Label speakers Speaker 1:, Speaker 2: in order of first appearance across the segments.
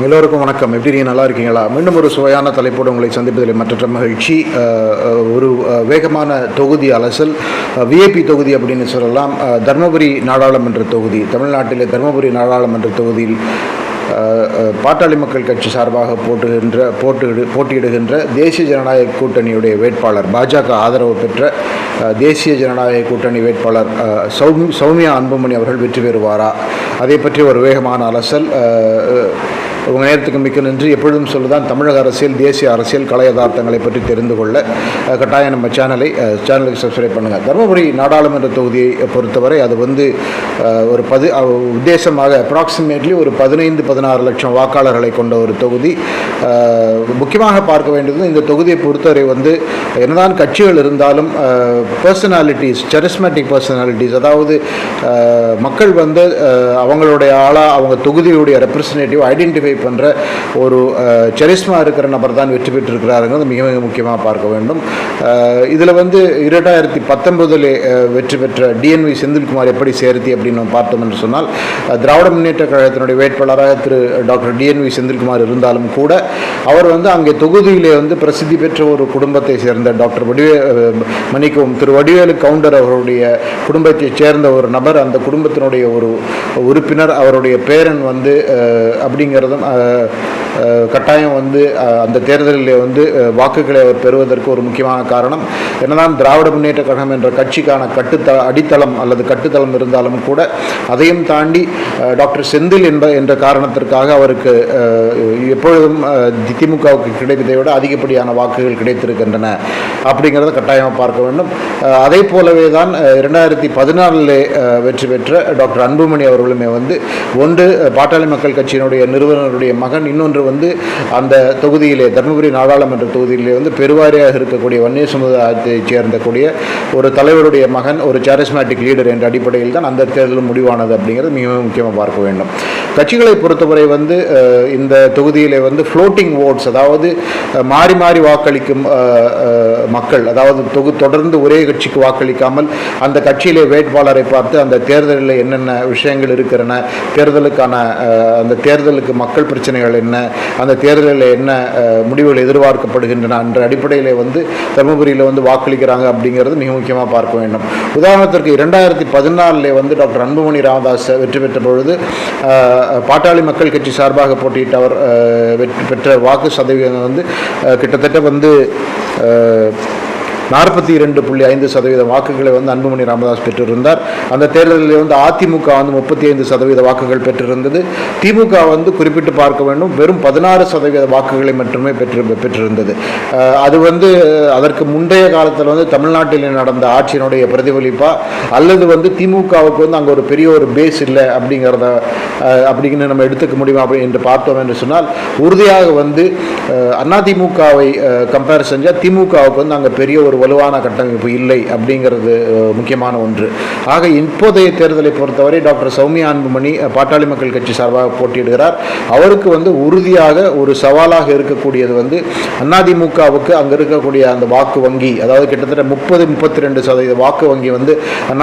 Speaker 1: எல்லோருக்கும் வணக்கம். எப்படி நீங்கள் நல்லா இருக்கீங்களா? மீண்டும் ஒரு சுவையான தலைப்போடு உங்களை சந்திப்பதில் மற்ற மகிழ்ச்சி. ஒரு வேகமான தொகுதி அலசல் விஐபி தொகுதி அப்படின்னு சொல்லலாம். தர்மபுரி நாடாளுமன்ற தொகுதி தமிழ்நாட்டிலே தர்மபுரி நாடாளுமன்ற தொகுதியில் பாட்டாளி மக்கள் கட்சி சார்பாக போட்டுகின்ற போட்டு போட்டியிடுகின்ற தேசிய ஜனநாயக கூட்டணியுடைய வேட்பாளர் பாஜக ஆதரவு பெற்ற தேசிய ஜனநாயக கூட்டணி வேட்பாளர் சௌமி சௌமியா அன்புமணி அவர்கள் வெற்றி பெறுவாரா? அதை பற்றி ஒரு வேகமான அலசல் உங்கள் நேரத்துக்கு மிக்க நன்றி. எப்பொழுதும் சொல்லுதான் தமிழக அரசியல் தேசிய அரசியல் கலை யதார்த்தங்களை பற்றி தெரிந்து கொள்ள கட்டாயம் நம்ம சேனலை சேனலுக்கு சப்ஸ்கிரைப் பண்ணுங்கள் தருமபுரி நாடாளுமன்ற தொகுதியை பொறுத்தவரை அது வந்து ஒரு பது உத்தேசமாக அப்ராக்சிமேட்லி ஒரு பதினைந்து பதினாறு லட்சம் வாக்காளர்களை கொண்ட ஒரு தொகுதி. முக்கியமாக பார்க்க வேண்டியது இந்த தொகுதியை பொறுத்தவரை வந்து என்னதான் கட்சிகள் இருந்தாலும் பர்சனாலிட்டிஸ் செரிஸ்மேட்டிக் பர்சனாலிட்டிஸ் அதாவது மக்கள் வந்து அவங்களுடைய ஆளாக அவங்க தொகுதியுடைய ரெப்ரசன்டேட்டிவ் ஐடென்டிஃபை பண்ணுற ஒரு செரிஸ்மா இருக்கிற நபர் தான் வெற்றி பெற்றிருக்கிறாருங்கிறது மிக மிக முக்கியமாக பார்க்க வேண்டும். இதில் வந்து இரண்டாயிரத்தி பத்தொன்பதில் வெற்றி பெற்ற டிஎன்வி செந்தில்குமார் எப்படி சேர்த்தி அப்படின்னு நம்ம பார்த்தோம் என்று சொன்னால் திராவிட முன்னேற்ற கழகத்தினுடைய வேட்பாளராக திரு டாக்டர் டிஎன்வி செந்தில்குமார் இருந்தாலும் கூட அவர் வந்து அங்கே தொகுதியிலே வந்து பிரசித்தி பெற்ற ஒரு குடும்பத்தை சேர்ந்த டாக்டர் வடிவே மன்னிக்கவும் திரு வடிவேலு கவுண்டர் அவருடைய குடும்பத்தைச் சேர்ந்த ஒரு நபர் அந்த குடும்பத்தினுடைய ஒரு உறுப்பினர் அவருடைய பேரன் வந்து அப்படிங்கிறதும் 呃 கட்டாயம் வந்து அந்த தேர்தலில் வந்து வாக்குகளை அவர் பெறுவதற்கு ஒரு முக்கியமான காரணம். என்னதான் திராவிட முன்னேற்ற கழகம் என்ற கட்சிக்கான கட்டுத்த அடித்தளம் அல்லது கட்டுத்தளம் இருந்தாலும் கூட அதையும் தாண்டி டாக்டர் செந்தில் என்ப என்ற காரணத்திற்காக அவருக்கு எப்பொழுதும் திமுகவுக்கு கிடைப்பதை விட அதிகப்படியான வாக்குகள் கிடைத்திருக்கின்றன. அப்படிங்கிறத கட்டாயமாக பார்க்க வேண்டும். அதே போலவே தான் இரண்டாயிரத்தி பதினாலில் வெற்றி பெற்ற டாக்டர் அன்புமணி அவர்களுமே வந்து ஒன்று பாட்டாளி மக்கள் கட்சியினுடைய நிறுவனருடைய மகன் இன்னொன்று வந்து அந்த தொகுதியிலே தருமபுரி நாடாளுமன்ற தொகுதியிலே வந்து பெருவாரியாக இருக்கக்கூடிய வன்னிய சமுதாயத்தைச் சேர்ந்தக்கூடிய ஒரு தலைவருடைய மகன் ஒரு சாரிஸ்மேட்டிக் லீடர் என்ற அடிப்படையில் தான் அந்த தேர்தல் முடிவானது அப்படிங்கிறது மிக முக்கியமாக பார்க்க வேண்டும். கட்சிகளை பொறுத்தவரை வந்து இந்த தொகுதியிலே வந்து ஃப்ளோட்டிங் ஓட்ஸ் அதாவது மாறி மாறி வாக்களிக்கும் மக்கள் அதாவது தொகு தொடர்ந்து ஒரே கட்சிக்கு வாக்களிக்காமல் அந்த கட்சியிலே வேட்பாளரை பார்த்து அந்த தேர்தலில் என்னென்ன விஷயங்கள் இருக்கிறன தேர்தலுக்கான அந்த தேர்தலுக்கு மக்கள் பிரச்சனைகள் என்ன அந்த தேர்தலில் என்ன முடிவுகள் எதிர்பார்க்கப்படுகின்றன என்ற அடிப்படையில் வந்து தருமபுரியில் வந்து வாக்களிக்கிறாங்க அப்படிங்கிறது மிக முக்கியமாக பார்க்க வேண்டும். உதாரணத்திற்கு இரண்டாயிரத்தி பதினாலில் வந்து டாக்டர் அன்புமணி ராமதாஸ் வெற்றி பெற்ற பொழுது பாட்டாளி மக்கள் கட்சி சார்பாக போட்டியிட்ட அவர் அஹ், வெற்றி பெற்ற வாக்கு சதவீதம் வந்து கிட்டத்தட்ட வந்து நாற்பத்தி இரண்டு புள்ளி ஐந்து சதவீத வாக்குகளை வந்து அன்புமணி ராமதாஸ் பெற்றிருந்தார். அந்த தேர்தலில் வந்து அதிமுக வந்து முப்பத்தி ஐந்து சதவீத வாக்குகள் பெற்றிருந்தது. திமுக வந்து குறிப்பிட்டு பார்க்க வேண்டும் வெறும் பதினாறு சதவீத வாக்குகளை மட்டுமே பெற்று பெற்றிருந்தது. அது வந்து அதற்கு முந்தைய காலத்தில் வந்து தமிழ்நாட்டில் நடந்த ஆட்சியினுடைய பிரதிபலிப்பா அல்லது வந்து திமுகவுக்கு வந்து அங்கே ஒரு பெரிய ஒரு பேஸ் இல்லை அப்படிங்கிறத அப்படின்னு நம்ம எடுத்துக்க முடியுமா அப்படி என்று பார்த்தோம் என்று சொன்னால் உறுதியாக வந்து அதிமுகவை கம்பேர் செஞ்சால் திமுகவுக்கு வந்து அங்கே பெரிய ஒரு வலுவான கட்டமைப்பு இல்லை அப்படிங்கிறது முக்கியமான ஒன்று. ஆக இப்போதைய தேர்தலை பொறுத்தவரை டாக்டர் சௌமியா அன்புமணி பாட்டாளி மக்கள் கட்சி சார்பாக போட்டியிடுகிறார். அவருக்கு வந்து உறுதியாக ஒரு சவாலாக இருக்கக்கூடியது வந்து அதிமுகவுக்கு அங்கே இருக்கக்கூடிய அந்த வாக்கு வங்கி அதாவது கிட்டத்தட்ட முப்பது முப்பத்தி ரெண்டு சதவீத வாக்கு வங்கி வந்து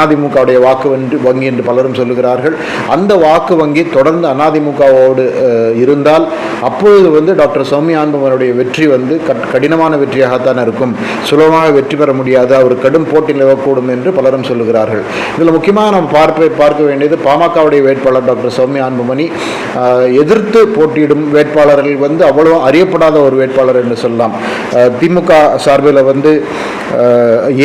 Speaker 1: அதிமுகவுடைய வாக்கு வங்கி வங்கி என்று பலரும் சொல்லுகிறார்கள். அந்த வாக்கு வங்கி தொடர்ந்து அதிமுகவோடு இருந்தால் அப்பொழுது வந்து டாக்டர் சௌமியா அன்புமனுடைய வெற்றி வந்து கடினமான வெற்றியாகத்தான் இருக்கும். சுலபமாக வெற்றி பெற முடியாது அவர் கடும் போட்டி நிலவக்கூடும் என்று பலரும் சொல்லுகிறார்கள். இதில் முக்கியமாக நாம் பார்ப்ப பார்க்க வேண்டியது பாமகவுடைய வேட்பாளர் டாக்டர் சௌமியா அன்புமணி. எதிர்த்து போட்டியிடும் வேட்பாளர்கள் வந்து அவ்வளோ அறியப்படாத ஒரு வேட்பாளர் என்று சொல்லலாம். திமுக சார்பில் வந்து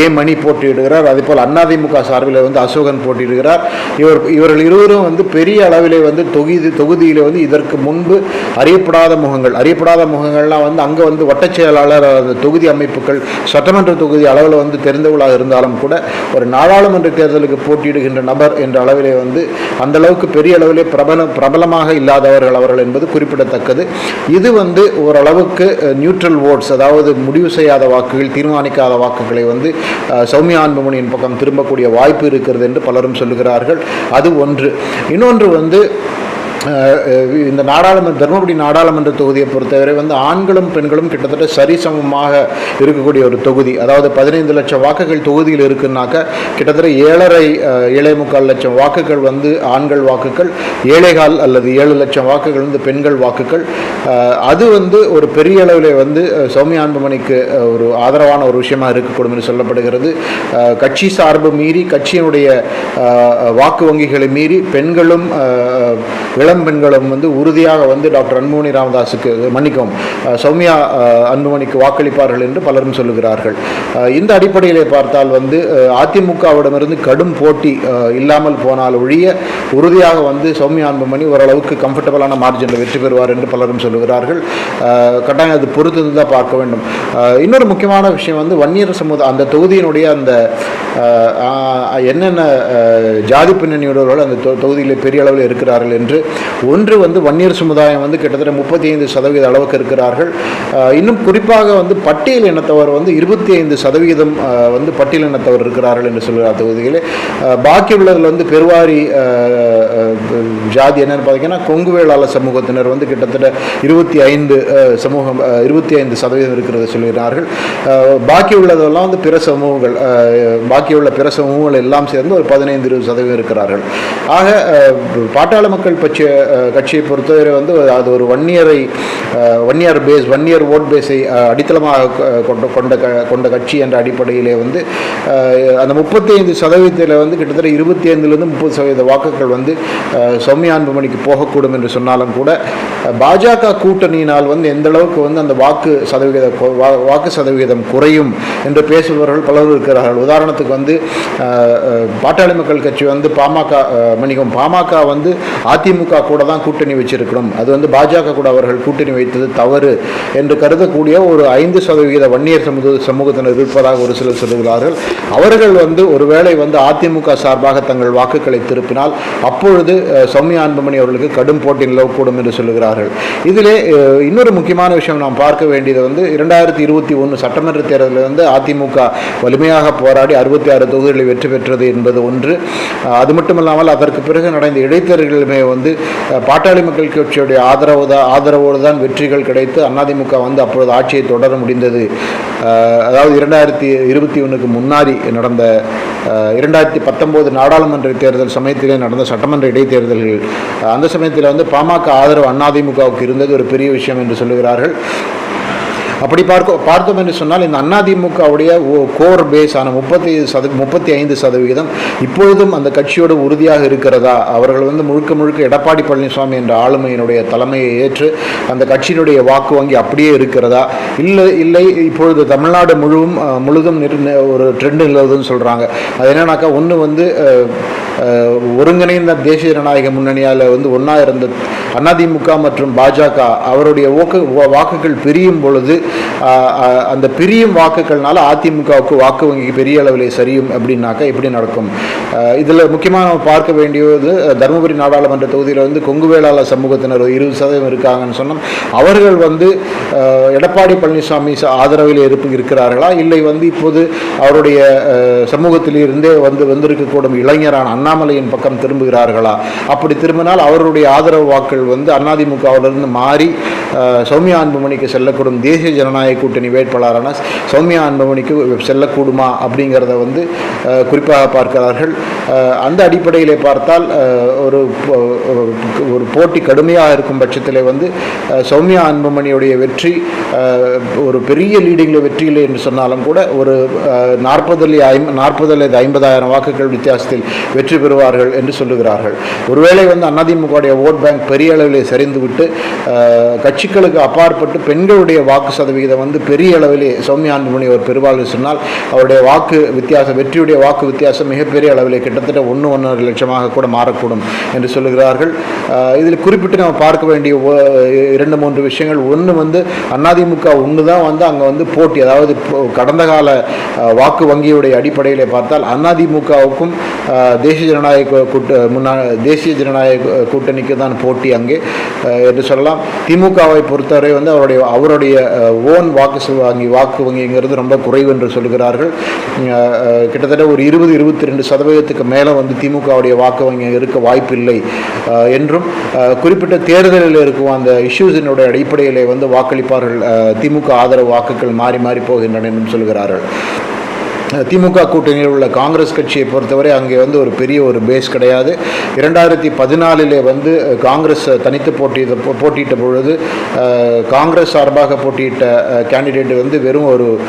Speaker 1: ஏ மணி போட்டியிடுகிறார். அதேபோல் அதிமுக சார்பில் வந்து அசோகன் போட்டியிடுகிறார். இவர் இவர்கள் இருவரும் வந்து பெரிய அளவிலே வந்து தொகுதி தொகுதியில் வந்து இதற்கு முன்பு அறியப்படாத முகங்கள் அறியப்படாத முகங்கள்லாம் வந்து அங்கே வந்து வட்டச் செயலாளர் தொகுதி அமைப்புகள் சட்டமன்ற தொகுதி அளவில் வந்து தெரிந்தவளாக இருந்தாலும் கூட ஒரு நாடாளுமன்ற தேர்தலுக்கு போட்டியிடுகின்ற நபர் என்ற அளவிலே வந்து அந்த அளவுக்கு பெரிய அளவிலே பிரபல பிரபலமாக இல்லாதவர்கள் அவர்கள் என்பது குறிப்பிடத்தக்கது. இது வந்து ஓரளவுக்கு நியூட்ரல் ஓட்ஸ் அதாவது முடிவு செய்யாத வாக்குகள் தீர்மானிக்காத வாக்குகளை வந்து சௌமியா அன்புமணியின் பக்கம் திரும்பக்கூடிய வாய்ப்பு இருக்கிறது என்று பலரும் சொல்லுகிறார்கள். அது ஒன்று. இன்னொன்று வந்து இந்த நாடாளுமன்ற தருமபுரி நாடாளுமன்ற தொகுதியை பொறுத்தவரை வந்து ஆண்களும் பெண்களும் கிட்டத்தட்ட சரிசமமாக இருக்கக்கூடிய ஒரு தொகுதி. அதாவது பதினைந்து லட்சம் வாக்குகள் தொகுதியில் இருக்குன்னாக்க கிட்டத்தட்ட ஏழரை ஏழை ஏழே முக்கால் லட்சம் வாக்குகள் வந்து ஆண்கள் வாக்குகள் ஏழைகால் அல்லது ஏழு லட்சம் வாக்குகள் வந்து பெண்கள் வாக்குகள். அது வந்து ஒரு பெரிய அளவில் வந்து சௌமிய அன்புமணிக்கு ஒரு ஆதரவான ஒரு விஷயமாக இருக்கக்கூடும் என்று சொல்லப்படுகிறது. கட்சி சார்பு மீறி கட்சியினுடைய வாக்கு வங்கிகளை மீறி பெண்களும் இளம் பெண்களும் வந்து உறுதியாக வந்து டாக்டர் அன்புமணி ராமதாஸுக்கு மன்னிக்கவும் சௌமியா அன்புமணிக்கு வாக்களிப்பார்கள் என்று பலரும் சொல்லுகிறார்கள். இந்த அடிப்படையிலே பார்த்தால் வந்து அதிமுகவிடமிருந்து கடும் போட்டி இல்லாமல் போனால் ஒழிய உறுதியாக வந்து சௌமியா அன்புமணி ஓரளவுக்கு கம்ஃபர்டபுளான மார்ஜினில் வெற்றி பெறுவார் என்று பலரும் சொல்லுகிறார்கள். கட்டாயம் அது பொறுத்து தான் பார்க்க வேண்டும். இன்னொரு முக்கியமான விஷயம் வந்து வன்னியர் சமுதாய அந்த தொகுதியினுடைய அந்த என்னென்ன ஜாதி பின்னணியுடையவர்கள் அந்த தொ- தொகுதியில் பெரிய அளவில் இருக்கிறார்கள் என்று ஒன்று வந்து வன்னியர் சமுதாயம் வந்து கிட்டத்தட்ட முப்பத்தி ஐந்து சதவீத அளவுக்கு இருக்கிறார்கள். அஹ், இன்னும் குறிப்பாக வந்து பட்டியல் இனத்தவர் வந்து இருபத்தி ஐந்து சதவீதம் அஹ், வந்து பட்டியல் இனத்தவர் இருக்கிறார்கள் என்று சொல்கிறார் தொகுதியில். அஹ், பாக்கி உள்ளதில் வந்து பெருவாரி ஜாதி என்னன்னு பார்த்தீங்கன்னா கொங்கு சமூகத்தினர் வந்து கிட்டத்தட்ட இருபத்தி ஐந்து சமூகம் இருபத்தி ஐந்து சதவீதம் இருக்கிறத சொல்கிறார்கள். பாக்கி உள்ளதெல்லாம் வந்து பிற சமூகங்கள் பாக்கி உள்ள பிற சமூகங்கள் எல்லாம் சேர்ந்து ஒரு பதினைந்து இருபது சதவீதம் இருக்கிறார்கள். ஆக பாட்டாள மக்கள் பற்றிய அஹ், கட்சியை பொறுத்தவரை வந்து அது ஒரு வன்னியரை வன்னியர் பேஸ் வன்னியர் ஓட் பேஸை அடித்தளமாக கொண்ட கொண்ட க- கொண்ட கட்சி என்ற அடிப்படையிலே வந்து அந்த முப்பத்தி ஐந்து சதவீதத்தில் வந்து கிட்டத்தட்ட இருபத்தி ஐந்துலேருந்து முப்பது சதவீத வாக்குகள் வந்து சௌமியா அன்புமணிக்கு போகக்கூடும் என்று சொன்னாலும் கூட பாஜக கூட்டணியினால் வந்து எந்த அளவுக்கு வந்து அந்த வாக்கு சதவிகித வாக்கு சதவிகிதம் குறையும் என்று பேசுபவர்கள் பலர் இருக்கிறார்கள். உதாரணத்துக்கு வந்து பாட்டாளி மக்கள் கட்சி வந்து பாமக மணிகம் பாமக வந்து அதிமுக கூட தான் கூட்டணி வச்சிருக்கணும் அது வந்து பாஜக கூட அவர்கள் கூட்டணி வைத்தது தவறு என்று கருதக்கூடிய ஒரு ஐந்து சதவிகித வன்னியர் சமூக சமூகத்தினர் இருப்பதாக ஒரு சிலர் சொல்லுகிறார்கள். அவர்கள் வந்து ஒருவேளை வந்து அதிமுக சார்பாக தங்கள் வாக்குகளை திருப்பினால் அப்பொழுது வந்து சௌமியா அன்புமணி அவர்களுக்கு கடும் போட்டி நிலவக்கூடும் என்று சொல்லுகிறார்கள். இதிலே இன்னொரு முக்கியமான விஷயம் நாம் பார்க்க வேண்டியது வந்து இரண்டாயிரத்தி இருபத்தி ஒன்று சட்டமன்ற தேர்தலில் வந்து அதிமுக வலிமையாக போராடி அறுபத்தி ஆறு தொகுதிகளில் வெற்றி பெற்றது என்பது ஒன்று. அது மட்டுமல்லாமல் அதற்கு பிறகு நடந்த இடைத்தேர்தல்களுமே வந்து பாட்டாளி மக்கள் கட்சியுடைய ஆதரவு தான் ஆதரவோடு தான் வெற்றிகள் கிடைத்து அதிமுக வந்து அப்பொழுது ஆட்சியை தொடர முடிந்தது. அதாவது இரண்டாயிரத்தி இருபத்தி ஒன்றுக்கு முன்னாடி நடந்த இரண்டாயிரத்தி பத்தொம்போது நாடாளுமன்ற தேர்தல் சமயத்திலே நடந்த சட்டமன்ற இடைத்தேர்தல்கள் அந்த சமயத்தில் வந்து பாமக ஆதரவு அதிமுகவுக்கு இருந்தது ஒரு பெரிய விஷயம் என்று சொல்லுகிறார்கள். அப்படி பார்க்க பார்த்தோம் என்று சொன்னால் இந்த அதிமுகவுடைய கோர் பேஸ் ஆன முப்பத்தி சத முப்பத்தி ஐந்து சதவிகிதம் இப்பொழுதும் அந்த கட்சியோடு உறுதியாக இருக்கிறதா? அவர்கள் வந்து முழுக்க முழுக்க எடப்பாடி பழனிசாமி என்ற ஆளுமையினுடைய தலைமையை ஏற்று அந்த கட்சியினுடைய வாக்கு வங்கி அப்படியே இருக்கிறதா? இல்லை இல்லை இப்பொழுது தமிழ்நாடு முழுவதும் முழுதும் ஒரு ட்ரெண்ட் நிலவுதுன்னு சொல்கிறாங்க அது என்னன்னாக்கா ஒன்று வந்து ஒருங்கிணைந்த தேசிய ஜனநாயக முன்னணியால் வந்து ஒன்றா இருந்த அதிமுக மற்றும் பாஜக அவருடைய வாக்கு வாக்குகள் பிரியும் பொழுது அந்த பிரியும் வாக்குகள்னால அதிமுகவுக்கு வாக்கு வங்கி பெரிய அளவில் சரியும் அப்படின்னாக்கா எப்படி நடக்கும்? இதில் முக்கியமாக நம்ம பார்க்க வேண்டியது தருமபுரி நாடாளுமன்ற தொகுதியில் வந்து கொங்கு வேளாளர் சமூகத்தினர் இருபது சதவீதம் இருக்காங்கன்னு சொன்னால் அவர்கள் வந்து எடப்பாடி பழனிசாமி ஆதரவில் இருப்பு இருக்கிறார்களா? இல்லை வந்து இப்போது அவருடைய சமூகத்திலிருந்தே வந்து வந்திருக்கக்கூடும் இளைஞரான அண்ணாமலையின் பக்கம் திரும்புகிறார்களா? அப்படி திரும்பினால் அவருடைய ஆதரவு வாக்கள் வந்து அதிமுகவிலிருந்து மாறி சௌமியா அன்புமணிக்கு செல்லக்கூடும் தேசிய ஜனநாயக கூட்டணி வேட்பாளரான சௌமியா அன்புமணிக்கு செல்லக்கூடுமா அப்படிங்கிறத வந்து குறிப்பாக பார்க்கிறார்கள். அந்த அடிப்படையிலே பார்த்தால் ஒரு ஒரு போட்டி கடுமையாக இருக்கும் பட்சத்தில் வந்து சௌமியா அன்புமணியுடைய வெற்றி ஒரு பெரிய லீடிங்கில் வெற்றி இல்லை என்று சொன்னாலும் கூட ஒரு நாற்பதில் ஐம் நாற்பது அல்லது ஐம்பதாயிரம் வாக்குகள் வித்தியாசத்தில் வெற்றி பெறுவார்கள் என்று சொல்லுகிறார்கள். ஒருவேளை வந்து அதிமுகவுடைய ஓட் பேங்க் பெரிய அளவில் சரிந்துவிட்டு கட்சி கட்சிகளுக்கு அப்பாற்பட்டு பெண்களுடைய வாக்கு சதவிகிதம் வந்து பெரிய அளவிலே சௌமியா அன்புமணி அவர் பெறுவார்கள் சொன்னால் அவருடைய வாக்கு வித்தியாசம் வெற்றியுடைய வாக்கு வித்தியாசம் மிகப்பெரிய அளவிலே கிட்டத்தட்ட ஒன்று ஒன்றரை லட்சமாக கூட மாறக்கூடும் என்று சொல்லுகிறார்கள். இதில் குறிப்பிட்டு நம்ம பார்க்க வேண்டிய ஒ- இரண்டு மூன்று விஷயங்கள். ஒன்று வந்து அதிமுக ஒன்று தான் வந்து அங்கே வந்து போட்டி அதாவது கடந்த கால வாக்கு வங்கியுடைய அடிப்படையில் பார்த்தால் அதிமுகவுக்கும் தேசிய ஜனநாயக கூட்ட முன்னா தேசிய ஜனநாயக கூட்டணிக்கு தான் போட்டி அங்கே. என்று சொல்லலாம். திமுகவை பொறுத்தவரை வந்து அவருடைய அவருடைய ஓன் வாக்கு வாங்கி வாக்கு வங்கிங்கிறது ரொம்ப குறைவு என்று சொல்கிறார்கள். கிட்டத்தட்ட ஒரு இருபது இருபத்தி ரெண்டு சதவீதத்துக்கு மேலே வந்து திமுகவுடைய வாக்கு வங்கி இருக்க வாய்ப்பில்லை என்றும் குறிப்பிட்ட தேர்தலில் இருக்கும் அந்த இஷ்யூஸினுடைய அடிப்படையிலே வந்து வாக்களிப்பார்கள் திமுக ஆதரவு வாக்குகள் மாறி மாறி போகின்றன என்றும் சொல்கிறார்கள். திமுக கூட்டணியில் உள்ள காங்கிரஸ் கட்சியை பொறுத்தவரை அங்கே வந்து ஒரு பெரிய ஒரு பேஸ் கிடையாது. இரண்டாயிரத்தி பதினாலிலே வந்து காங்கிரஸ் தனித்து போட்டியிட்ட போட்டியிட்ட பொழுது காங்கிரஸ் சார்பாக போட்டியிட்ட கேண்டிடேட் வந்து வெறும் ஒரு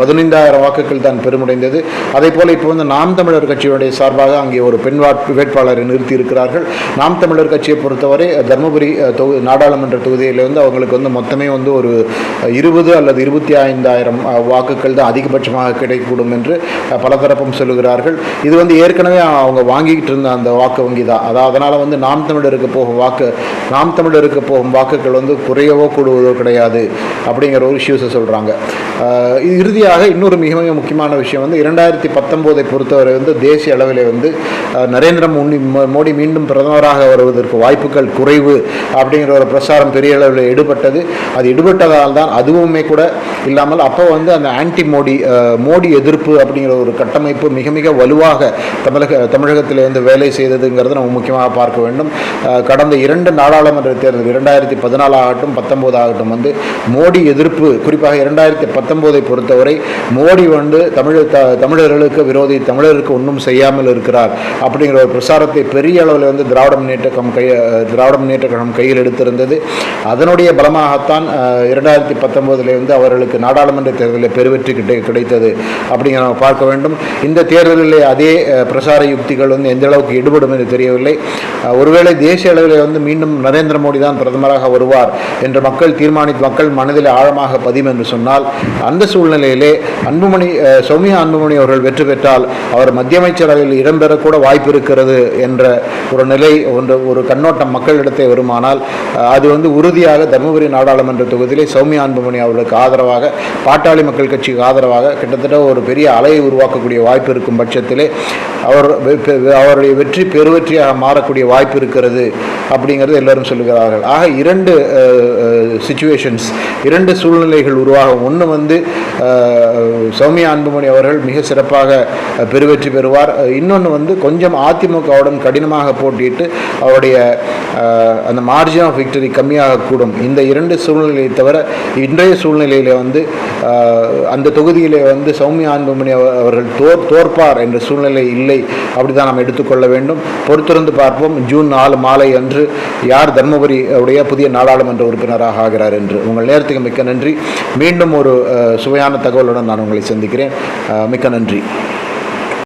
Speaker 1: பதினைந்தாயிரம் வாக்குகள் தான் பெருமடைந்தது. அதே போல் இப்போ வந்து நாம் தமிழர் கட்சியுடைய சார்பாக அங்கே ஒரு பெண் வாட்- வேட்பாளரை நிறுத்தி இருக்கிறார்கள் நாம் தமிழர் கட்சியை பொறுத்தவரை தருமபுரி தொகு நாடாளுமன்ற தொகுதியில் வந்து அவங்களுக்கு வந்து மொத்தமே வந்து ஒரு இருபது அல்லது இருபத்தி ஐந்தாயிரம் வாக்குகள் தான் அதிகபட்சமாக கிடைக்கும். கிடைக்கக்கூடும் என்று பலதரப்பும் பல தரப்பும் சொல்லுகிறார்கள். இது வந்து ஏற்கனவே அவங்க வாங்கிக்கிட்டு இருந்த அந்த வாக்கு வங்கி தான் அதாவது அதனால் வந்து நாம் தமிழருக்கு போகும் வாக்கு நாம் தமிழருக்கு போகும் வாக்குகள் வந்து குறையவோ கூடுவதோ கிடையாது அப்படிங்கிற ஒரு இஷ்யூஸை சொல்கிறாங்க இறுதியாக இன்னொரு மிக மிக முக்கியமான விஷயம் வந்து இரண்டாயிரத்தி பத்தொம்போதை பொறுத்தவரை வந்து தேசிய அளவில் வந்து நரேந்திர மோடி மோடி மீண்டும் பிரதமராக வருவதற்கு வாய்ப்புகள் குறைவு அப்படிங்கிற ஒரு பிரசாரம் பெரிய அளவில் எடுபட்டது அது எடுபட்டதால் தான் அதுவுமே கூட இல்லாமல் அப்போ வந்து அந்த ஆன்டி மோடி மோடி எதிர்ப்பு அப்படிங்கிற ஒரு கட்டமைப்பு மிக மிக வலுவாக தமிழக தமிழகத்தில் வந்து வேலை செய்ததுங்கிறத நம்ம முக்கியமாக பார்க்க வேண்டும். கடந்த இரண்டு நாடாளுமன்ற தேர்தல் இரண்டாயிரத்தி பதினாலு ஆகட்டும் பத்தொம்போது ஆகட்டும் வந்து மோடி எதிர்ப்பு குறிப்பாக இரண்டாயிரத்தி பத்தொம்போதை பொறுத்தவரை மோடி வந்து தமிழ் த தமிழர்களுக்கு விரோதி தமிழருக்கு ஒன்றும் செய்யாமல் இருக்கிறார் அப்படிங்கிற ஒரு பிரசாரத்தை பெரிய அளவில் வந்து திராவிட முன்னேற்ற கழகம் கை திராவிட முன்னேற்ற கழகம் கையில் எடுத்திருந்தது. அதனுடைய பலமாகத்தான் இரண்டாயிரத்தி பத்தொம்போதில் வந்து அவர்களுக்கு நாடாளுமன்ற தேர்தலில் பெருவெற்றி கிடைத்தது. அப்படிங்கிற நம்ம பார்க்க வேண்டும். இந்த தேர்தலில் அதே பிரசார யுக்திகள் வந்து எந்த அளவுக்கு ஈடுபடும் என்று தெரியவில்லை. ஒருவேளை தேசிய அளவில் வந்து மீண்டும் நரேந்திர மோடி தான் பிரதமராக வருவார் என்று மக்கள் தீர்மானித்து மக்கள் மனதில் ஆழமாக பதியும் என்று சொன்னால் அந்த சூழ்நிலையிலே அன்புமணி சௌமியா அன்புமணி அவர்கள் வெற்றி பெற்றால் அவர் மத்திய அமைச்சரவையில் இடம்பெறக்கூட வாய்ப்பு இருக்கிறது என்ற ஒரு நிலை ஒன்று ஒரு கண்ணோட்டம் மக்களிடத்தை வருமானால் அது வந்து உறுதியாக தருமபுரி நாடாளுமன்ற தொகுதியிலே சௌமியா அன்புமணி அவர்களுக்கு ஆதரவாக பாட்டாளி மக்கள் கட்சிக்கு ஆதரவாக கிட்டத்தட்ட ஒரு பெரிய அலையை உருவாக்கக்கூடிய வாய்ப்பு இருக்கும் பட்சத்திலே அவர் அவருடைய வெற்றி பெருவெற்றியாக மாறக்கூடிய வாய்ப்பு இருக்கிறது அப்படிங்கிறது எல்லோரும் சொல்லுகிறார்கள். ஆக இரண்டு சுச்சுவேஷன்ஸ் இரண்டு சூழ்நிலைகள் உருவாகும். ஒன்று வந்து சௌமியா அன்புமணி அவர்கள் மிக சிறப்பாக பெருவெற்றி பெறுவார். இன்னொன்று வந்து கொஞ்சம் அதிமுகவுடன் கடினமாக போட்டியிட்டு அவருடைய அந்த மார்ஜின் ஆஃப் விக்டரி கம்மியாக கூடும். இந்த இரண்டு சூழ்நிலையை தவிர இன்றைய சூழ்நிலையில் வந்து அந்த தொகுதியிலே வந்து சௌமியா அன்புமணி அவர்கள் தோற் தோற்பார் என்ற சூழ்நிலை இல்லை. அப்படிதான் நாம் எடுத்துக்கொள்ள வேண்டும். பொறுத்திருந்து பார்ப்போம். ஜூன் நாலு மாலை அன்று யார் தர்மபுரி உடைய புதிய நாடாளுமன்ற உறுப்பினராக ஆகிறார் என்று. உங்கள் நேரத்துக்கு மிக்க நன்றி. மீண்டும் ஒரு சுவையான தகவலுடன் நான் உங்களை சந்திக்கிறேன். மிக்க நன்றி.